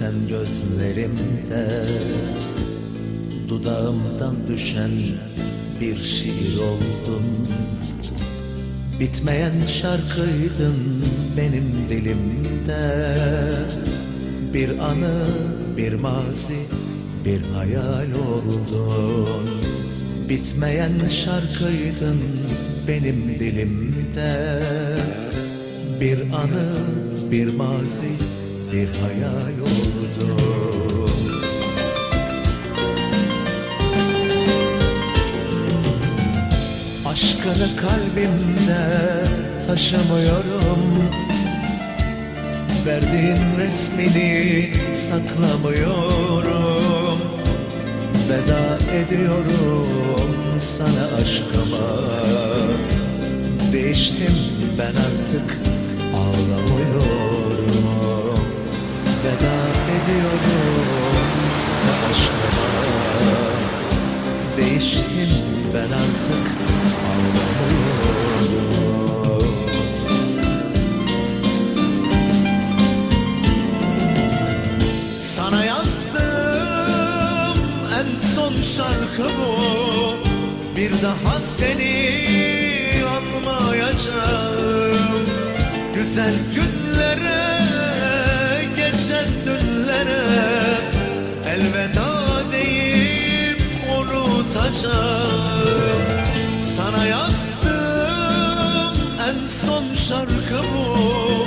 Sen gözlerimde. Dudağımdan düşen bir şiir oldun. Bitmeyen şarkıydın benim dilimde. Bir anı, bir mazi, bir hayal oldun. Bitmeyen şarkıydın benim dilimde. Bir anı, bir mazi, bir hayal oldun Aşkını kalbimde taşımıyorum. Verdiğin resmini saklamıyorum. Veda ediyorum sana aşkıma. Değiştim ben artık ağlamıyorum Veda ediyorum aşkıma Değiştim ben artık ağlamıyorum Sana yazdım en son şarkı bu Bir daha seni anmayacağım Güzel günlere, geçen dünlere Elveda deyip unutacağım. Sana yazdım en son şarkı bu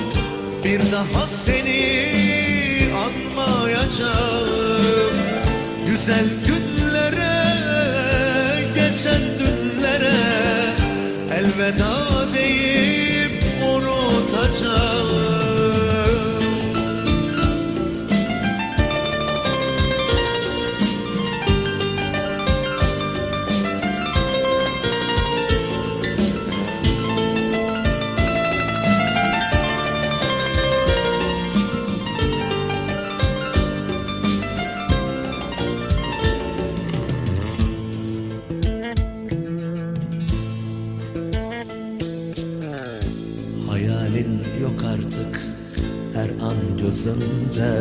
Bir daha seni anmayacağım. Güzel günlere, geçen her an gözümde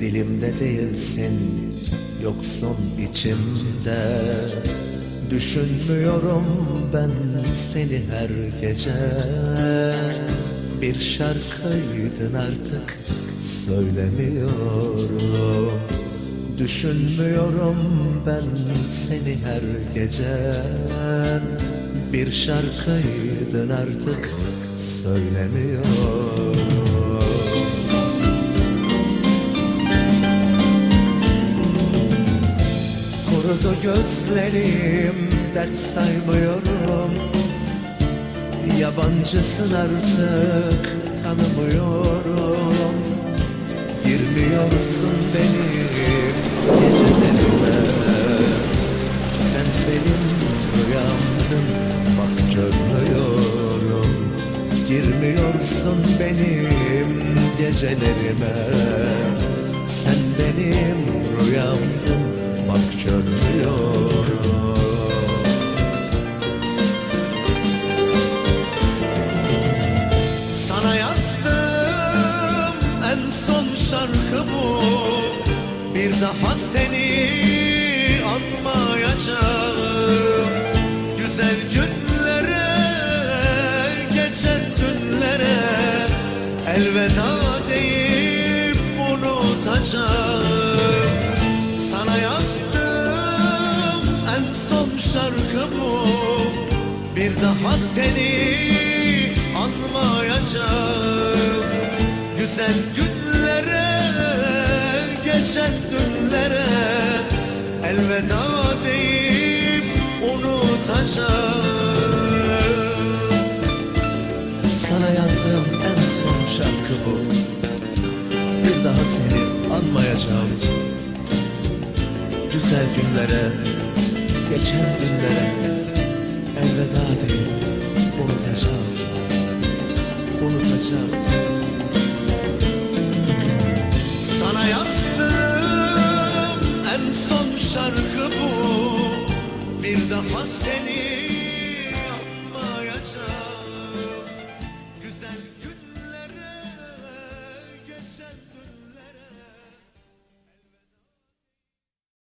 Dilimde değilsin yoksun içimde. Düşünmüyorum ben seni her gece. Bir şarkıydın artık söylemiyorum. Düşünmüyorum ben seni her gece. Bir şarkıydın artık söylemiyorum Kurudu gözlerim dert saymıyorum. Yabancısın artık tanımıyorum. Girmiyorsun benim gecelerime. Sen benim rüyamdın bak görmüyorum Girmiyorsun benim gecelerime. Sen benim rüyamdın bak görmüyorum daha seni anmayacağım. Güzel günlere, geçen günlere Elveda deyip unutacağım. Sana yazdım en son şarkı bu Bir daha seni anmayacağım. Güzel günlere, geçen dünlere Elveda deyip unutacağım Sana yazdığım en son şarkı bu. Bir daha seni anmayacağım. Güzel günlere, geçen günlere Elveda deyip unutacağım. Unutacağım